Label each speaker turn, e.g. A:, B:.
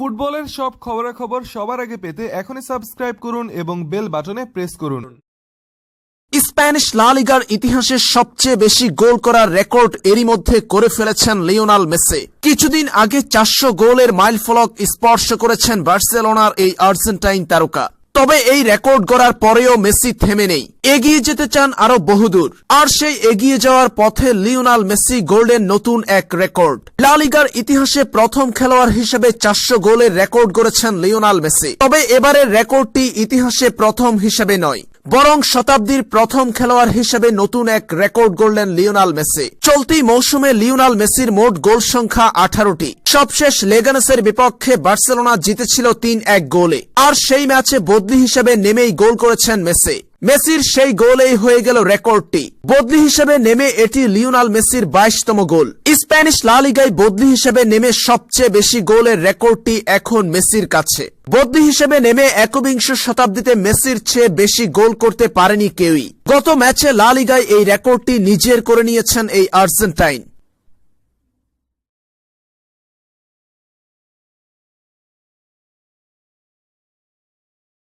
A: ফুটবলের সব খবরাখবর সবার আগে পেতে এখনই সাবস্ক্রাইব করুন এবং বেল বাটনে প্রেস করুন।
B: স্প্যানিশ লালিগার ইতিহাসে সবচেয়ে বেশি গোল করার রেকর্ড এরই মধ্যে করে ফেলেছেন লিওনাল মেসে। কিছুদিন আগে চারশো গোলের মাইল ফলক স্পর্শ করেছেন বার্সেলোনার এই আর্জেন্টাইন তারকা। তবে এই রেকর্ড গড়ার পরেও মেসি থেমে নেই। এগিয়ে যেতে চান আরও বহুদূর। আর সেই এগিয়ে যাওয়ার পথে লিওনাল মেসি গোল্ডেন নতুন এক রেকর্ড। লালিগার ইতিহাসে প্রথম খেলোয়াড় হিসেবে চারশো গোলের রেকর্ড গড়েছেন লিওনাল মেসি। তবে এবারের রেকর্ডটি ইতিহাসে প্রথম হিসেবে নয়। বরং শতাব্দীর প্রথম খেলোয়াড় হিসেবে নতুন এক রেকর্ড গড়লেন লিওনাল মেসি। চলতি মৌসুমে লিওনাল মেসির মোট গোল সংখ্যা আঠারোটি। সবশেষ লেগানসের বিপক্ষে বার্সেলোনা জিতেছিল তিন এক গোলে। আর সেই ম্যাচে বদলি হিসেবে নেমেই গোল করেছেন মেসি। মেসির সেই গোলেই হয়ে গেল রেকর্ডটি। বদলি হিসেবে নেমে এটি লিওনাল মেসির বাইশতম গোল। স্প্যানিশ লা লিগায় বদলি হিসেবে নেমে সবচেয়ে বেশি গোলের রেকর্ডটি এখন মেসির কাছে। বদলি হিসেবে নেমে একবিংশ শতাব্দীতে মেসির চেয়ে বেশি গোল করতে পারেনি কেউই। গত ম্যাচে লা লিগায় এই রেকর্ডটি নিজের করে নিয়েছেন এই আর্জেন্টাইন।